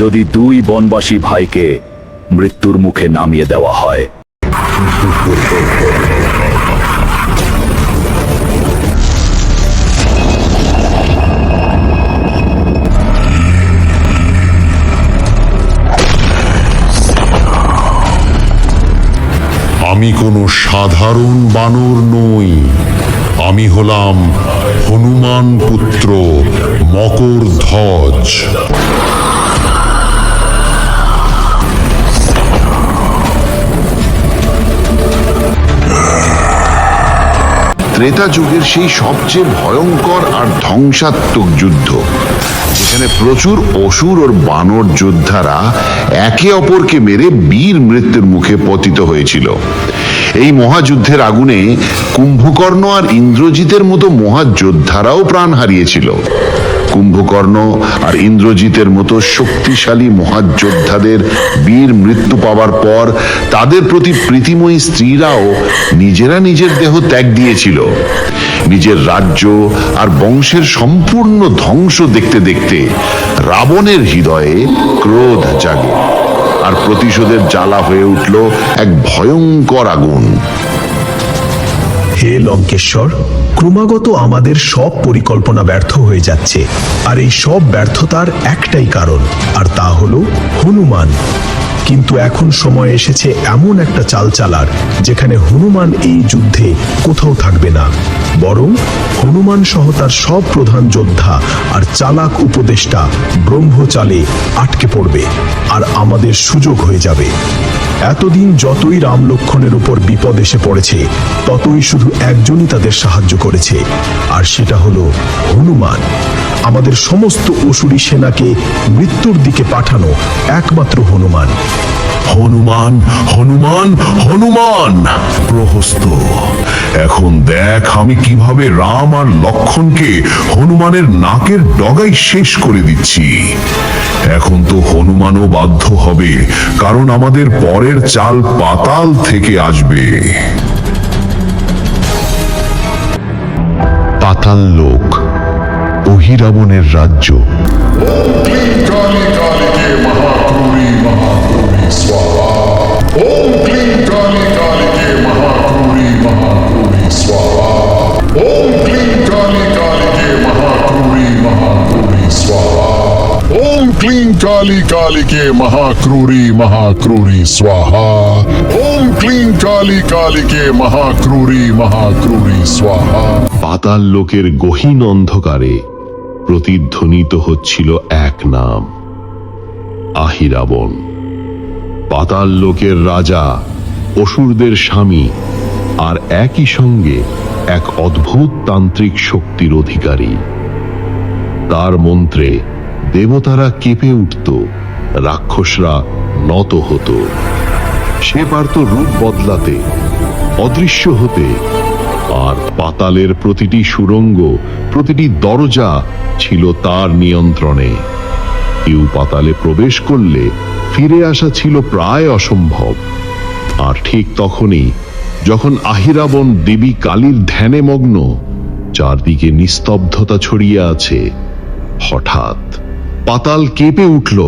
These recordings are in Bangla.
যদি দুই বনবাসী ভাইকে মৃত্যুর মুখে নামিয়ে দেওয়া হয়। আমি কোনো সাধারণ বানর নই। আমি হলাম হনুমান পুত্র মকর ধ্বজ। ত্রেতা যুগের সেই সবচেয়ে ভয়ঙ্কর আর ধ্বংসাত্মক যুদ্ধ, যেখানে প্রচুর অসুর ও বানর যোদ্ধারা একে অপরকে মেরে বীর মৃত্যুর মুখে পতিত হয়েছিল। এই মহাযুদ্ধের আগুনে কুম্ভকর্ণ আর ইন্দ্রজিতের মতো মহাযোদ্ধারাও প্রাণ হারিয়েছিল। কুম্ভকর্ণ আর ইন্দ্রজিতের মতো শক্তিশালী মহাযোদ্ধাদের বীর মৃত্যু পাওয়ার পর তাদের প্রতি প্রীতিময়ী স্ত্রীরাও নিজেরা নিজের দেহ ত্যাগ দিয়েছিল। নিজের রাজ্য আর বংশের সম্পূর্ণ ধ্বংস দেখতে দেখতে রাবণের হৃদয়ে ক্রোধ জাগে আর প্রতিশোধের জ্বালা হয়ে উঠল এক ভয়ঙ্কর আগুন। হে লঙ্কেশ্বর ক্রমাগত আমাদের সব পরিকল্পনা ব্যর্থ হয়ে যাচ্ছে। আর এই সব ব্যর্থতার একটাই কারণ, আর তা হল হনুমান। কিন্তু এখন সময় এসেছে এমন একটা চাল চালার, যেখানে হনুমান এই যুদ্ধে কোথাও থাকবে না। বরং হনুমান সহ তার সব প্রধান যোদ্ধা আর চালাক উপদেষ্টা ব্রহ্মচালে আটকে পড়বে আর আমাদের সুযোগ হয়ে যাবে। এতদিন যতই রাম লক্ষণের উপর বিপদ এসে পড়েছে, ততই শুধু একজনই তাদের সাহায্য করেছে, আর সেটা হলো হনুমান। আমাদের সমস্ত অসুরী সেনাকে মৃত্যুর দিকে পাঠানো একমাত্র হনুমান। হনুমান হনুমান হনুমান। প্রহস্ত। এখন দেখ আমি কীভাবে রাম আর লক্ষণকে হনুমানের নাকের ডগাই শেষ করে দিচ্ছি। এখন তো হনুমানও বাধ্য হবে, কারণ আমাদের পরের চাল পাতাল থেকে আসবে। পাতাল লোক, অহিরাবণের রাজ্য। क्लीं काली कालिके महाक्रूरी महाक्रूरी स्वाहा ओम क्लीं काली कालिके महाक्रूरी महाक्रूरी स्वाहा পাতাল লোকের গহীন অন্ধকারে প্রতিধ্বনিত হচ্ছিল এক নাম আহিরাবণ পাতাল লোকের রাজা অসুরদের স্বামী আর একই সঙ্গে এক অদ্ভুত তান্ত্রিক শক্তির অধিকারী তার মন্ত্রে দেবতারা কেঁপে উঠত, রাক্ষসরা নত হতো। সে পারত রূপ বদলাতে, অদৃশ্য হতে, আর পাতালের প্রতিটি সুরঙ্গ, প্রতিটি দরজা ছিল তার নিয়ন্ত্রণে। কেউ পাতালে প্রবেশ করলে ফিরে আসা ছিল প্রায় অসম্ভব। আর ঠিক তখনই, যখন আহিরাবণ দেবী কালীর ধ্যানে মগ্ন, চারদিকে নিস্তব্ধতা ছড়িয়ে আছে, হঠাৎ। পাতাল কেঁপে উঠল।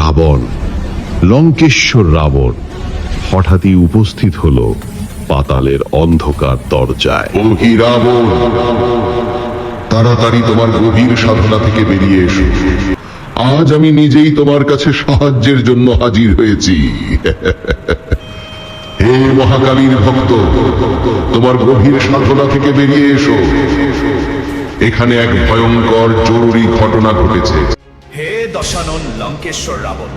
রাবণ, লঙ্কেশ্বর রাবণ হঠাৎই উপস্থিত হলো পাতালের অন্ধকার দরজায়। তাড়াতাড়ি তোমার গভীর সাধনা থেকে বেরিয়ে এসো। আজ আমি নিজেই তোমার কাছে সাহায্যের জন্য হাজির হয়েছি। হে মহাকালীর ভক্ত, তোমার গভীর সাধনা থেকে বেরিয়ে এসো। এখানে এক ভয়ঙ্কর জরুরি ঘটনা ঘটেছে। হে দশানন লঙ্কেশ্বর রাবণ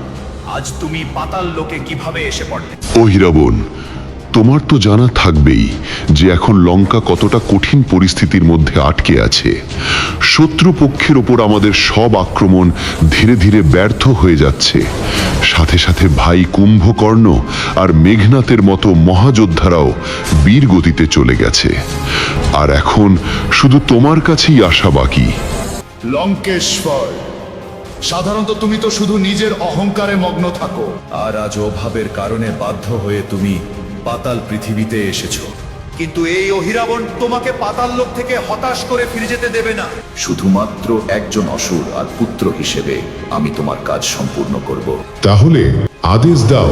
আজ তুমি পাতাল লোকে কীভাবে এসে পড়লে? অহিরাবণ তোমার তো জানা থাকবেই যে এখন লঙ্কা কতটা কঠিন পরিস্থিতির মধ্যে আটকে আছে। শত্রুপক্ষের ওপর আমাদের সব আক্রমণ ধীরে ধীরে ব্যর্থ হয়ে যাচ্ছে। সাথে সাথে ভাই কুম্ভকর্ণ আর মেঘনাথের মতো মহাযোদ্ধারাও বীর গতিতে চলে গেছে। আর এখন শুধু তোমার কাছেই আসা বাকি। লঙ্কেশ্বর, সাধারণত তুমি তো শুধু নিজের অহংকারে মগ্ন থাকো। আর আজ অভাবের কারণে বাধ্য হয়ে তুমি পাতাল পৃথিবীতে এসেছ। কিন্তু এই অহিরাবণ তোমাকে পাতাল লোক থেকে হতাশ করে ফিরে যেতে দেবে না। শুধুমাত্র একজন অসুর আর পুত্র হিসেবে আমি তোমার কাজ সম্পূর্ণ করব। তাহলে আদেশ দাও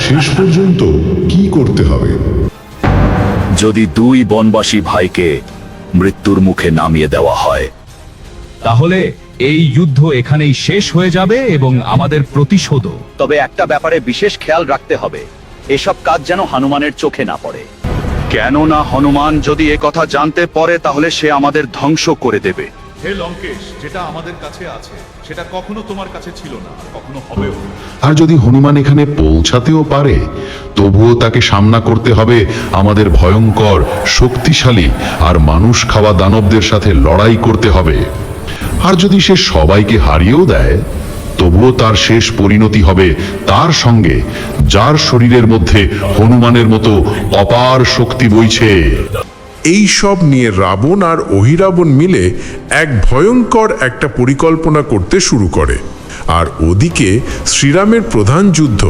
শেষ পর্যন্ত কি করতে হবে? যদি দুই বনবাসী ভাইকে মৃত্যুর মুখে নামিয়ে দেওয়া হয় তাহলে এই যুদ্ধ এখানেই শেষ হয়ে যাবে এবং আমাদের প্রতিশোধও। তবে একটা ব্যাপারে বিশেষ খেয়াল রাখতে হবে। এসব কাজ যেন হনুমানের চোখে না পড়ে। কেননা হনুমান যদি এ কথা জানতে পারে তাহলে সে আমাদের ধ্বংস করে দেবে। হে লঙ্কেশ যেটা আমাদের কাছে আছে সেটা কখনো তোমার কাছে ছিল না কখনো হবেও আর যদি হনুমান এখানে পৌঁছাতেও পারে তবুও তাকে সামনা করতে হবে আমাদের ভয়ঙ্কর শক্তিশালী আর মানুষ খাওয়া দানবদের সাথে লড়াই করতে হবে। আর যদি সে সবাইকে হারিয়েও দেয় তবুও তার শেষ পরিণতি হবে তার সঙ্গে যার শরীরের মধ্যে হনুমানের মতো অপার শক্তি বইছে। এই সব নিয়ে রাবণ আর অহিরাবণ মিলে এক ভয়ঙ্কর একটা পরিকল্পনা করতে শুরু করে। আর ওদিকে শ্রীরামের প্রধান যুদ্ধ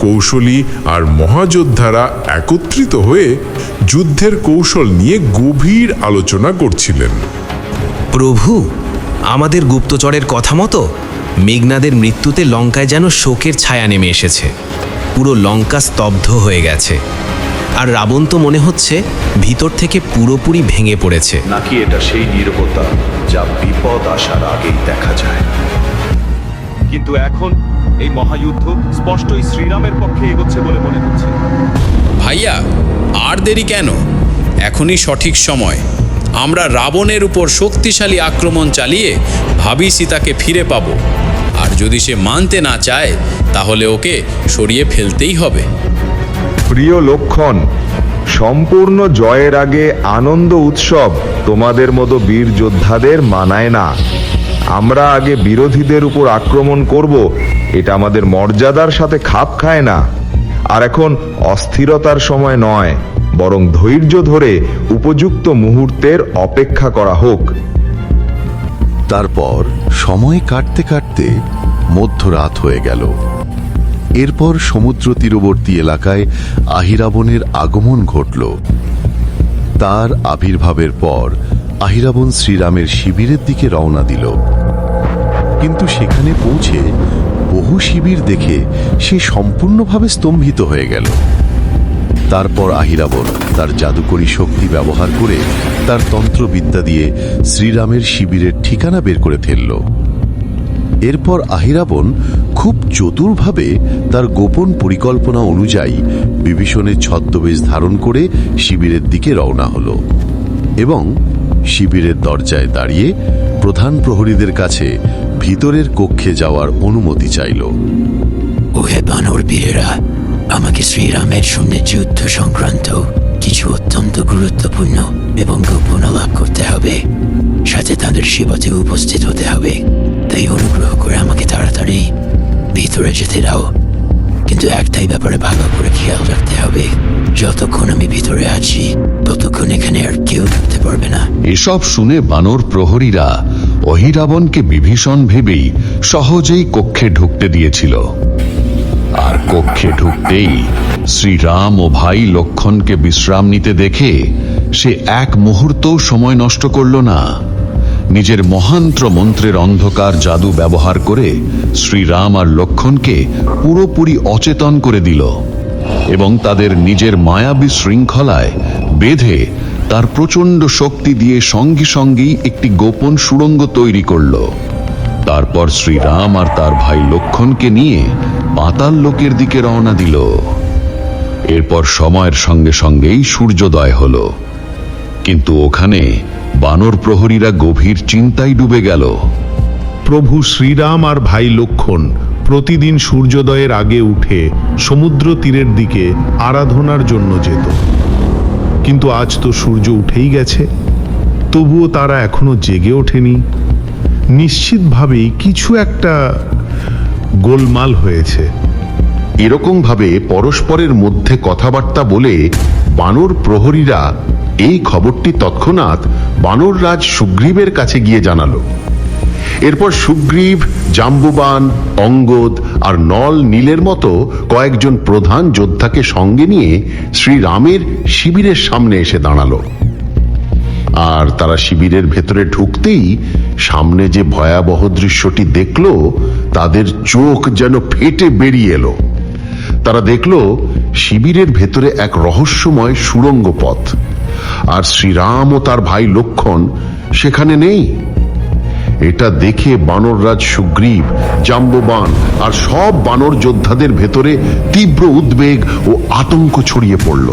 কৌশলী আর মহাযোদ্ধারা একত্রিত হয়ে যুদ্ধের কৌশল নিয়ে গভীর আলোচনা করছিলেন। প্রভু আমাদের গুপ্তচরের কথা মতো মেঘনাদের মৃত্যুতে লঙ্কায় যেন শোকের ছায়া নেমে এসেছে। পুরো লঙ্কা স্তব্ধ হয়ে গেছে। আর রাবণ তো মনে হচ্ছে ভিতর থেকে পুরোপুরি ভেঙে পড়েছে। নাকি এটা সেই নীরবতা যা বিপদ আসার আগেই দেখা যায়? কিন্তু এখন এই মহাযুদ্ধ স্পষ্টই শ্রীরামের পক্ষে এগোচ্ছে বলে মনে হচ্ছে। ভাইয়া আর দেরি কেন? এখনই সঠিক সময়। আমরা রাবণের উপর শক্তিশালী আক্রমণ চালিয়ে ভাবি সীতাকে ফিরে পাব। আর যদি সে মানতে না চায় তাহলে ওকে সরিয়ে ফেলতেই হবে। প্রিয় লক্ষণ সম্পূর্ণ জয়ের আগে আনন্দ উৎসব তোমাদের মতো বীর যোদ্ধাদের মানায় না। আমরা আগে বিরোধীদের উপর আক্রমণ করব এটা আমাদের মর্যাদার সাথে খাপ খায় না। আর এখন অস্থিরতার সময় নয় বরং ধৈর্য ধরে উপযুক্ত মুহূর্তের অপেক্ষা করা হোক। তারপর সময় কাটতে কাটতে মধ্যরাত হয়ে গেল। এরপর সমুদ্র তীরবর্তী এলাকায় আহিরাবণের আগমন ঘটল। তার আবির্ভাবের পর আহিরাবণ শ্রীরামের শিবিরের দিকে রওনা দিল। কিন্তু সেখানে পৌঁছে বহু শিবির দেখে সে সম্পূর্ণভাবে স্তম্ভিত হয়ে গেল। তারপর আহিরাবণ তার জাদুকরী শক্তি ব্যবহার করে তার তন্ত্রবিদ্যা দিয়ে শ্রীরামের শিবিরের ঠিকানা বের করে ফেলল। এরপর আহিরাবণ খুব চতুরভাবে তার গোপন পরিকল্পনা অনুযায়ী বিভীষণের ছদ্মবেশ ধারণ করে শিবিরের দিকে রওনা হল এবং শিবিরের দরজায় দাঁড়িয়ে প্রধান প্রহরীদের কাছে ভিতরের কক্ষে যাওয়ার অনুমতি চাইল। ওহে বানর বীরেরা, আমাকে শ্রীরামের সঙ্গে যুদ্ধ সংক্রান্ত কিছু অত্যন্ত গুরুত্বপূর্ণ এবং গোপন লাভ করতে হবে। সাথে তাদের সেবাতে উপস্থিত হতে হবে। তাই অনুগ্রহ করে আমাকে তাড়াতাড়ি ভিতরে যেতে দাও। কিন্তু একটাই ব্যাপারে ভালো করে খেয়াল রাখতে হবে। যতক্ষণ আমি ভিতরে আছি, ততক্ষণ এখানে আর কেউ ঢুকতে পারবে না। এসব শুনে বানর প্রহরীরা অহিরাবণকে বিভীষণ ভেবেই সহজেই কক্ষে ঢুকতে দিয়েছিল। আর কক্ষে ঢুকতেই শ্রীরাম ও ভাই লক্ষণকে বিশ্রাম নিতে দেখে সে এক মুহূর্তও সময় নষ্ট করল না। নিজের মহান্ত্র মন্ত্রের অন্ধকার জাদু ব্যবহার করে শ্রীরাম আর লক্ষণকে পুরোপুরি অচেতন করে দিল এবং তাদের নিজের মায়াবী শৃঙ্খলায় বেঁধে তার প্রচণ্ড শক্তি দিয়ে সঙ্গে সঙ্গেই একটি গোপন সুড়ঙ্গ তৈরি করল। তারপর শ্রীরাম আর তার ভাই লক্ষণকে নিয়ে পাতাল লোকের দিকে রওনা দিল। এরপর সময়ের সঙ্গে সঙ্গেই সূর্যোদয় হল। কিন্তু ওখানে বানর প্রহরীরা গভীর চিন্তায় ডুবে গেল। প্রভু শ্রীরাম আর ভাই লক্ষণ প্রতিদিন সূর্যোদয়ের আগে উঠে সমুদ্র তীরের দিকে আরাধনার জন্য যেত। কিন্তু আজ তো সূর্য উঠেই গেছে। তবুও তারা এখনও জেগে ওঠেনি। নিশ্চিতভাবেই কিছু একটা গোলমাল হয়েছে। এরকম ভাবে পরস্পরের মধ্যে কথাবার্তা বলে বানর প্রহরীরা এই খবরটি তৎক্ষণাৎ বানর রাজ সুগ্রীবের কাছে গিয়ে জানালো। এরপর সুগ্রীব, জাম্বুবান, অঙ্গদ আর নল নীলের মতো কয়েকজন প্রধান যোদ্ধাকে সঙ্গে নিয়ে শ্রীরামের শিবিরের সামনে এসে দাঁড়াল। আর তারা শিবিরের ভেতরে ঢুকতেই সামনে যে ভয়াবহ দৃশ্যটি দেখল, তাদের চোখ যেন ফেটে বেরিয়ে এলো। তারা দেখল শিবিরের ভেতরে এক রহস্যময় সুড়ঙ্গ পথ আর শ্রীরাম ও তার ভাই লক্ষণ সেখানে নেই। এটা দেখে বানররাজ সুগ্রীব, জাম্ববান আর সব বানর যোদ্ধাদের ভেতরে তীব্র উদ্বেগ ও আতঙ্ক ছড়িয়ে পড়ল।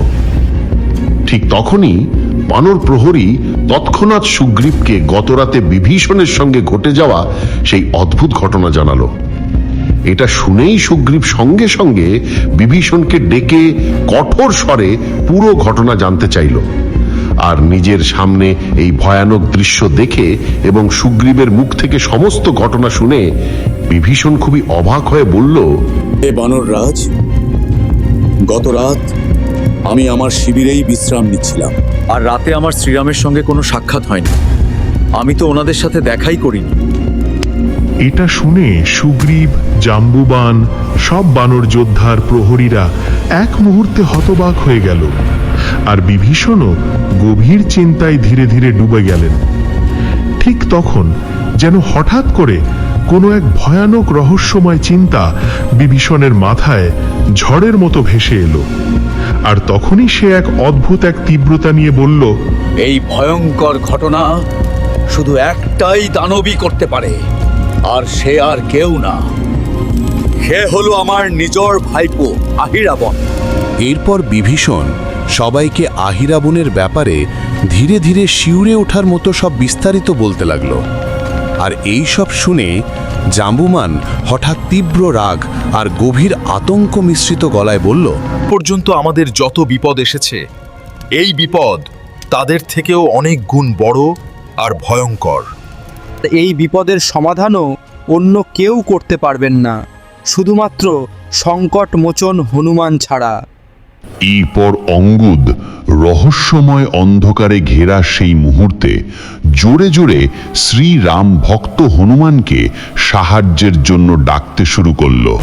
ঠিক তখনই বানর প্রহরী তৎক্ষণাৎ সুগ্রীবকে গতরাতে বিভীষণের সঙ্গে ঘটে যাওয়া সেই অদ্ভুত ঘটনা জানালো। এটা শুনেই সুগ্রীব সঙ্গে সঙ্গে বিভীষণকে ডেকে কঠোর স্বরে পুরো ঘটনা জানতে চাইল। আর নিজের সামনে এই ভয়ানক দৃশ্য দেখে এবং সুগ্রীবের মুখ থেকে সমস্ত ঘটনা শুনে বিভীষণ খুবই অবাক হয়ে বলল এ বানর রাজ গত রাত আমি আমার শিবিরেই বিশ্রাম নিচ্ছিলাম। আর রাতে আমার শ্রীরামের সঙ্গে কোনো সাক্ষাৎ হয়নি। আমি তো ওনাদের সাথে দেখাই করিনি। এটা শুনে সুগ্রীব, জাম্বুবান, সব বানর যোদ্ধার প্রহরীরা এক মুহূর্তে হতবাক হয়ে গেল আর বিভীষণও গভীর চিন্তায় ধীরে ধীরে ডুবে গেলেন। ঠিক তখন যেন হঠাৎ করে কোনো এক ভয়ানক রহস্যময় চিন্তা বিভীষণের মাথায় ঝড়ের মতো ভেসে এলো। আর তখনই সে এক অদ্ভুত এক তীব্রতা নিয়ে বলল, এই ভয়ঙ্কর ঘটনা শুধু একটাই দানবই করতে পারে। আর সে আর কেউ না। সে হলো আমার নিজর ভাইপো আহিরাবন। এরপর বিভীষণ সবাইকে আহিরাবনের ব্যাপারে ধীরে ধীরে শিউরে ওঠার মতো সব বিস্তারিত বলতে লাগল। আর এই সব শুনে জাম্বুমান হঠাৎ তীব্র রাগ আর গভীর আতঙ্ক মিশ্রিত গলায় বলল পর্যন্ত আমাদের যত বিপদ এসেছে এই বিপদ তাদের থেকেও অনেক গুণ বড় আর ভয়ঙ্কর। এই বিপদের সমাধানও অন্য কেউ করতে পারবেন না। শুধুমাত্র সংকট মোচন হনুমান ছাড়া। এরপর অঙ্গুদ রহস্যময় অন্ধকারে ঘেরা সেই মুহূর্তে জোরে জোরে শ্রীরাম ভক্ত হনুমানকে সাহায্যের জন্য ডাকতে শুরু করল।